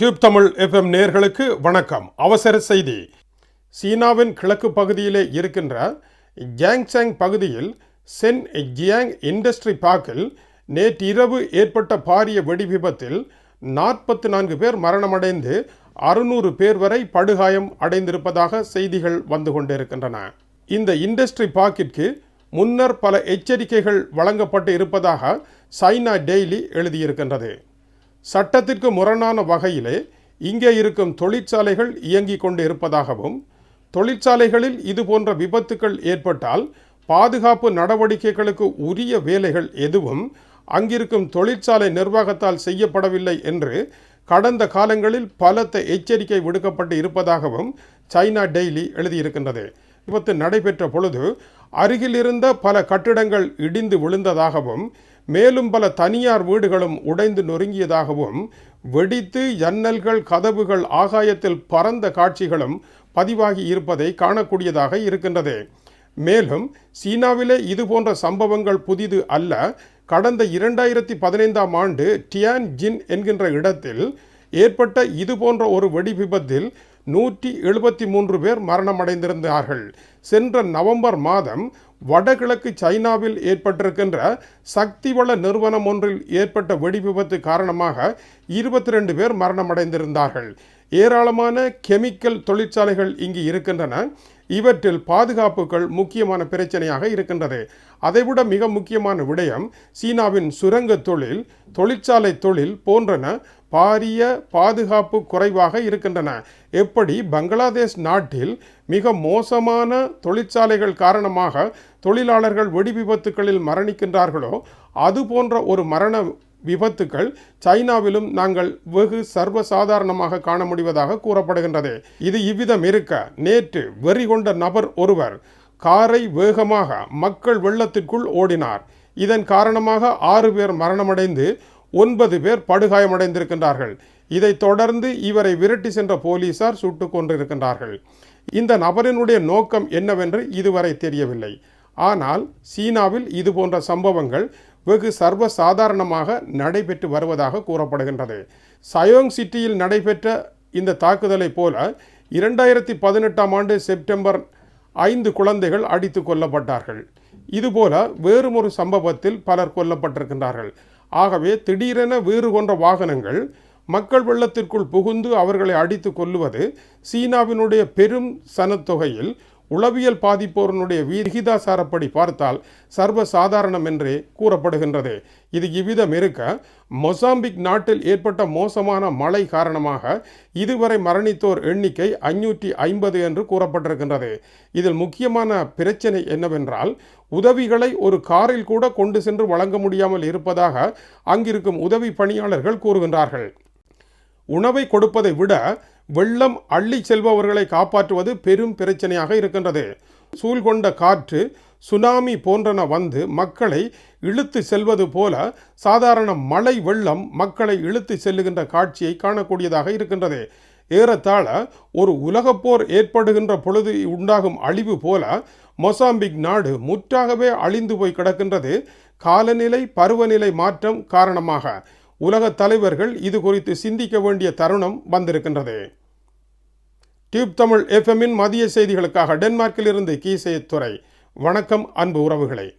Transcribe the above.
Tube Tamil FM நேர்களுக்கு வணக்கம். அவசர செய்தி. சீனாவின் கிழக்கு பகுதியிலே இருக்கின்ற ஜாங்சாங் பகுதியில் சென் ஜியாங் இண்டஸ்ட்ரி பார்க்கில் நேற்றிரவு ஏற்பட்ட பாரிய வெடி விபத்தில் நாற்பத்தி நான்கு பேர் மரணமடைந்து அறுநூறு பேர் வரை படுகாயம் அடைந்திருப்பதாக செய்திகள் வந்து கொண்டிருக்கின்றன. இந்த இண்டஸ்ட்ரி பார்க்கிற்கு முன்னர் பல எச்சரிக்கைகள் வழங்கப்பட்டு இருப்பதாக சைனா டெய்லி எழுதியிருக்கின்றது. சட்டத்திற்கு முரணான வகையிலே இங்கே இருக்கும் தொழிற்சாலைகள் இயங்கிக் கொண்டு இருப்பதாகவும் தொழிற்சாலைகளில் இது போன்ற விபத்துக்கள் ஏற்பட்டால் பாதுகாப்பு நடவடிக்கைகளுக்கு உரிய வேலைகள் எதுவும் அங்கிருக்கும் தொழிற்சாலை நிர்வாகத்தால் செய்யப்படவில்லை என்று கடந்த காலங்களில் பலத்த எச்சரிக்கை விடுக்கப்பட்டு இருப்பதாகவும் சைனா டெய்லி எழுதியிருக்கின்றது. விபத்து நடைபெற்ற பொழுது அருகிலிருந்த பல கட்டிடங்கள் இடிந்து விழுந்ததாகவும் மேலும் பல தனியார் வீடுகளும் உடைந்து நொறுங்கியதாகவும் வெடித்து ஜன்னல்கள் கதவுகள் ஆகாயத்தில் பறந்த காட்சிகளும் பதிவாகி இருப்பதை காணக்கூடியதாக இருக்கின்றது. மேலும் சீனாவிலே இது போன்ற சம்பவங்கள் புதிது அல்ல. கடந்த இரண்டாயிரத்தி பதினைந்தாம் ஆண்டு டியான் ஜின் என்கின்ற இடத்தில் ஏற்பட்ட இது போன்ற ஒரு வெடி விபத்தில் நூற்றி எழுபத்தி மூன்று பேர் மரணமடைந்திருந்தார்கள். சென்ற நவம்பர் மாதம் வடகிழக்கு சைனாவில் ஏற்பட்டிருக்கின்ற சக்தி வள நிறுவனம் ஒன்றில் ஏற்பட்ட வெடி விபத்து காரணமாக இருபத்தி ரெண்டு பேர் மரணமடைந்திருந்தார்கள். ஏராளமான கெமிக்கல் தொழிற்சாலைகள் இங்கு இருக்கின்றன. இவற்றில் பாதுகாப்புகள் முக்கியமான பிரச்சனையாக இருக்கின்றது. அதைவிட மிக முக்கியமான விடயம் சீனாவின் சுரங்க தொழில் தொழிற்சாலை தொழில் போன்றன. பாரிய பாதுகாப்பு குறைவாக இருக்கின்றன. எப்படி பங்களாதேஷ் நாட்டில் மிக மோசமான தொழிற்சாலைகள் காரணமாக தொழிலாளர்கள் வெடி விபத்துகளில் மரணிக்கின்றார்களோ அது போன்ற ஒரு மரண விபத்துக்கள் சைனாவிலும் நாங்கள் வெகு சர்வசாதாரணமாக காண முடிவதாக கூறப்படுகின்றது. இது இவ்விதம் இருக்க நேற்று வெறி கொண்ட நபர் ஒருவர் காரை வேகமாக மக்கள் வெள்ளத்திற்குள் ஓடினார். இதன் காரணமாக ஆறு பேர் மரணமடைந்து ஒன்பது பேர் படுகாயமடைந்திருக்கின்றார்கள். இதைத் தொடர்ந்து இவரை விரட்டி சென்ற போலீசார் சுட்டுக் கொண்டிருக்கின்றார்கள் இந்த நபரினுடைய நோக்கம் என்னவென்று இதுவரை தெரியவில்லை. ஆனால் சீனாவில் இது போன்ற சம்பவங்கள் வெகு சர்வசாதாரணமாக நடைபெற்று வருவதாக கூறப்படுகின்றது. சயோங் சிட்டியில் நடைபெற்ற இந்த தாக்குதலைப் போல இரண்டாயிரத்தி பதினெட்டாம் ஆண்டு செப்டம்பர் ஐந்து குழந்தைகள் அடித்து கொல்லப்பட்டார்கள். இதுபோல வேறுமொரு சம்பவத்தில் பலர் கொல்லப்பட்டிருக்கின்றார்கள். ஆகவே திடீரென வேறு கொன்ற வாகனங்கள் மக்கள் வெள்ளத்திற்குள் புகுந்து அவர்களை அடித்து கொல்லுவது சீனாவினுடைய பெரும் சனத்தொகையில் உளவியல் பாதிப்போரனுடைய விகிதாசாரப்படி பார்த்தால் சர்வசாதாரணம் என்றே கூறப்படுகின்றது. இது இவ்விதம் இருக்க மொசாம்பிக் நாட்டில் ஏற்பட்ட மோசமான மழை காரணமாக இதுவரை மரணித்தோர் எண்ணிக்கை ஐநூற்றி ஐம்பது என்று கூறப்பட்டிருக்கின்றது. இதில் முக்கியமான பிரச்சனை என்னவென்றால் உதவிகளை ஒரு காரில் கூட கொண்டு சென்று வழங்க முடியாமல் இருப்பதாக அங்கிருக்கும் உதவி பணியாளர்கள் கூறுகின்றார்கள். உணவை கொடுப்பதை விட வெள்ளம் அள்ளி செல்பவர்களை காப்பாற்றுவது பெரும் பிரச்சனையாக இருக்கின்றது. சூழ்கொண்ட காற்று சுனாமி போன்றன வந்து மக்களை இழுத்து செல்வது போல சாதாரண மழை வெள்ளம் மக்களை இழுத்து செல்லுகின்ற காட்சியை காணக்கூடியதாக இருக்கின்றது. ஏறத்தாழ ஒரு உலகப்போர் ஏற்படுகின்ற பொழுது உண்டாகும் அழிவு போல மொசாம்பிக் நாடு முற்றாகவே அழிந்து போய் கிடக்கின்றது. காலநிலை பருவநிலை மாற்றம் காரணமாக. உலக தலைவர்கள் இது குறித்து சிந்திக்க வேண்டிய தருணம் வந்திருக்கின்றது. டியூப் தமிழ் எஃப்எம்மின் மதிய செய்திகளுக்காக டென்மார்க்கில் இருந்து கீசே துறை வணக்கம் அன்பு உறவுகளை.